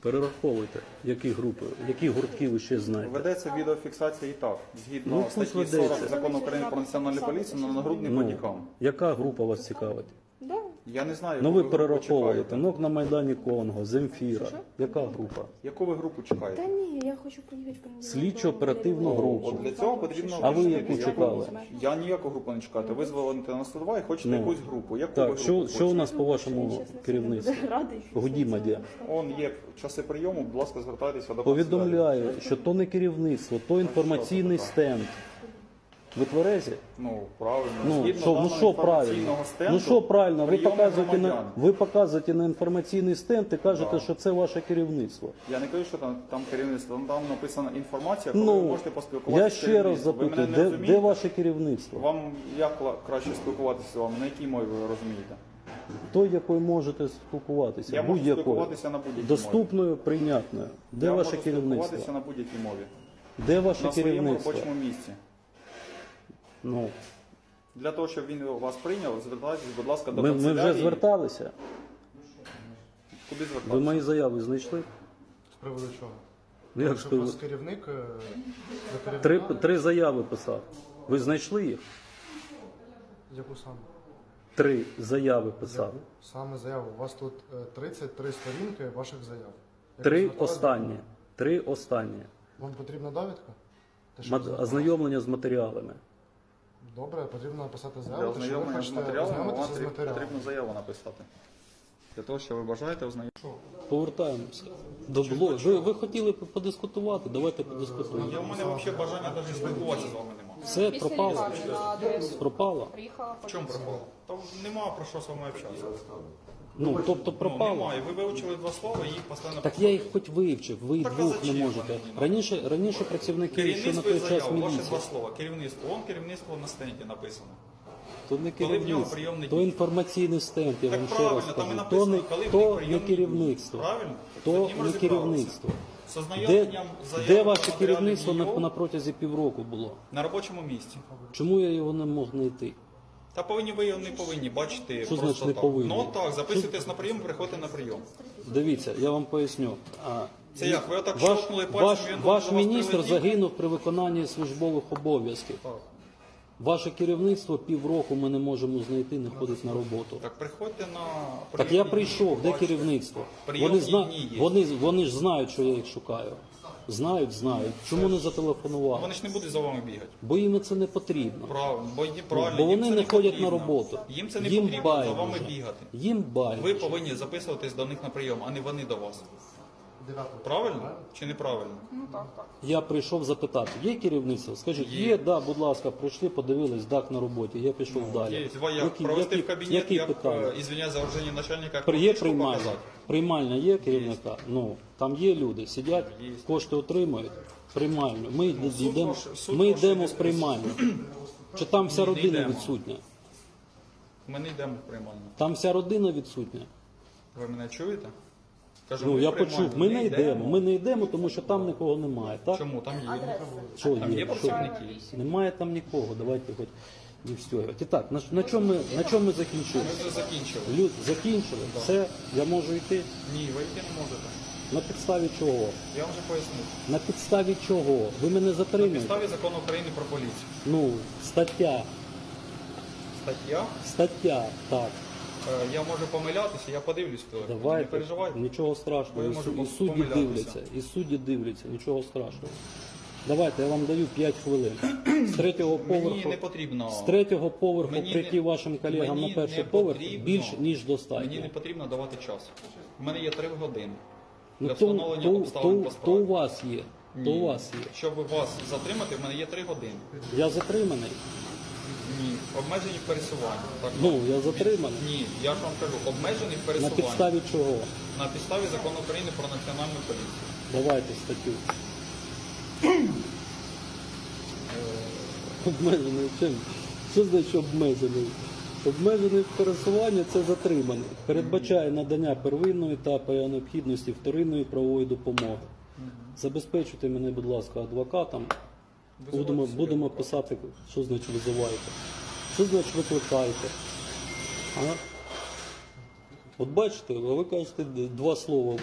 Перераховуйте, які групи, які гуртки ви ще знаєте. Ведеться відеофіксація і так. Згідно Ну, статті ведеться. 40 закону України про національну поліцію на нагрудний Ну, бодікам. яка група вас цікавить? Я не знаю, Ну яку ви перераховуєте. Ну на Майдані Конго, Земфіра. Яка група? Яку ви групу Та чекаєте? ні, я хочу поїхати по Слідчо-оперативну групу. От для цього потрібно А ви визначити, яку чекали? Я ніяку групу не чекати. Ви дзвоните на 102 і хочете Ну. якусь групу. Яку ви Так, що, групу що у хочете? нас по вашому керівництві? Гудімаді. Он є часи прийому, будь ласка, звертайтеся до Повідомляю, що то не керівництво, то інформаційний стенд. Ви тверезі? Ну, правильно. Ну Згідно що, ну даного що правильно? інформаційного стенду, Ну що правильно? Ви прийоми показуєте на громадян. ви показуєте на інформаційний стенд і кажете, Да. що це ваше керівництво. Я не кажу, що там, там керівництво, там, там написана інформація, коли ви Ну можете поспілкуватися. я з ще раз керівництвом. Ви запитую, мене не де, розумієте? де ваше керівництво? Вам як кла- краще спілкуватися з вами? На якій мові ви розумієте? Той, якою можете спілкуватися, Я можу будь-якою. спілкуватися на будь-якій мові. Доступною, прийнятною. Де Я ваше можу керівництво? спілкуватися на будь-якій мові. Де ваше на своєму керівництво? робочому місці. Ну, Для того, щоб він вас прийняв, звертайтесь, будь ласка, до ми, ми вже зверталися. Куди Ви звертатися? мої заяви знайшли? З приводу чого? Ну, як Щоб вас керівник е, Три, керівника, три заяви писав. Ви знайшли їх? яку саме? Три заяви писав. Саме заяву. У вас тут е, 33 сторінки ваших заяв. Як ви Три звертались останні. Три останні. Вам потрібна довідка? Те, що ви Мат- звертались? Ознайомлення з матеріалами. Добре, потрібно написати заяву, Для ознайомлення з матеріалами вам з потрібно, матеріалом. потрібно заяву написати. Для того, що ви бажаєте ознайомитися. Повертаємося до. Ви, ви хотіли б подискутувати? Давайте подискутуємо. Я в мене взагалі бажання навіть спілкуватися з вами немає. Все пропало. Пропало. Приїхала В чому пропало? Та нема про що з вами общатися. Ну тобто Ну, пропало. немає. Ви вивчили два слова і їх постійно Так я їх хоч вивчив, ви Так, а двох не зачем можете. вони? Раніше раніше працівники ще на Керівництво і той час заяву, ваші міліції. два слова. Керівництво. Вон керівництво на стенді написано. То не Коли в нього керівництво, прийомний то інформаційний стенд, я Так вам ще раз правильно, там і кажу. написано, То не, коли в то не прийомний керівництво. Правильно? То не розібралися. керівництво. З Де, ознайомленням заяви де ваше керівництво на, на протязі півроку було? на робочому місці. Чому я його не мог знайти? Та повинні ви його не повинні бачити Що просто значить не так. повинні? Ну так, записуйтесь на прийом, приходьте на прийом. Дивіться, я вам поясню. А, Це як? Ви отак ваш, ваш, пальцем, ваш вас міністр прилетів? загинув при виконанні службових обов'язків. Так. Ваше керівництво півроку ми не можемо знайти, не ходить на роботу. Так приходьте на Так я прийшов, де керівництво? Вони, зна... вони, вони ж знають, що я їх шукаю. Знають, знають. Чому не зателефонували? Вони ж не будуть за вами бігати. Бо їм це не потрібно. Правильно, бо, їм- правильно, Бо їм вони це не ходять на потрібно. роботу. Їм це не потрібно за вами байдуже. бігати. Їм байдуже. Ви повинні записуватись до них на прийом, а не вони до вас. Дев'ятого. Правильно чи неправильно? Я прийшов запитати, є керівництво? Скажіть, є, Є. да, будь ласка, прийшли, подивились, так на роботі. Я пішов далі. Є, два як Які, провести які, в кабінет, які як, питання? е, ізвиняюсь за враження начальника, При- Є книжку приймальня. показати. Приймальня є керівника. Ну там є люди, сидять, Є. кошти отримують. Приймальню. Ми йдемо, ваш- суд ми ваш йдемо іде в приймальню. Чи там вся не родина йдемо. відсутня? Ми не йдемо в приймальню. Там вся родина відсутня. Ви мене чуєте? Кажу, Ну ми я почув. Ми не йдемо. Ми не йдемо, тому що там нікого немає. Так Чому? Там є. що Там є є? Що? працівники. Немає там нікого. Давайте хоч не встюгувати. І так, на, на чому ми на чому ми закінчили? Ми вже закінчили. Люд закінчили. Все, я можу йти. Ні, ви йти не можете. На підставі чого? Я вам вже пояснив. На підставі чого? Ви мене На затримуєте? підставі закону України про поліцію. Ну, стаття, Стаття. стаття, так. Е, Я можу помилятися, я подивлюсь телефон. Не Давайте. переживайте. Нічого страшного. І, можете су- і судді помилятися. дивляться, і судді дивляться, нічого страшного. Давайте, я вам даю 5 хвилин. З третього Мені поверху. не потрібно. З третього поверху Мені прийти не- вашим колегам мені на перший не поверх потрібно. більш ніж достатньо. Мені не потрібно давати час. У мене є три години Ну, для то, встановлення то, обставин то, по то у справі. вас є. То у вас є. Щоб вас затримати, в мене є три години. Я затриманий. Ні, обмежені в пересуванні. Так, Ну, я затриманий. Ні, я ж вам кажу, обмежені в На підставі чого? На підставі закону України про національну поліцію. Давайте статтю. Обмежений чим? Що значить обмежений? Обмежений в пересуванні це затриманий. Передбачає надання первинної та по необхідності вторинної правової допомоги. Забезпечуйте мене, будь ласка, адвокатом. Будемо, будемо писати, що значить визиваєте. Що значить викликаєте? А? От бачите, ви кажете два слова.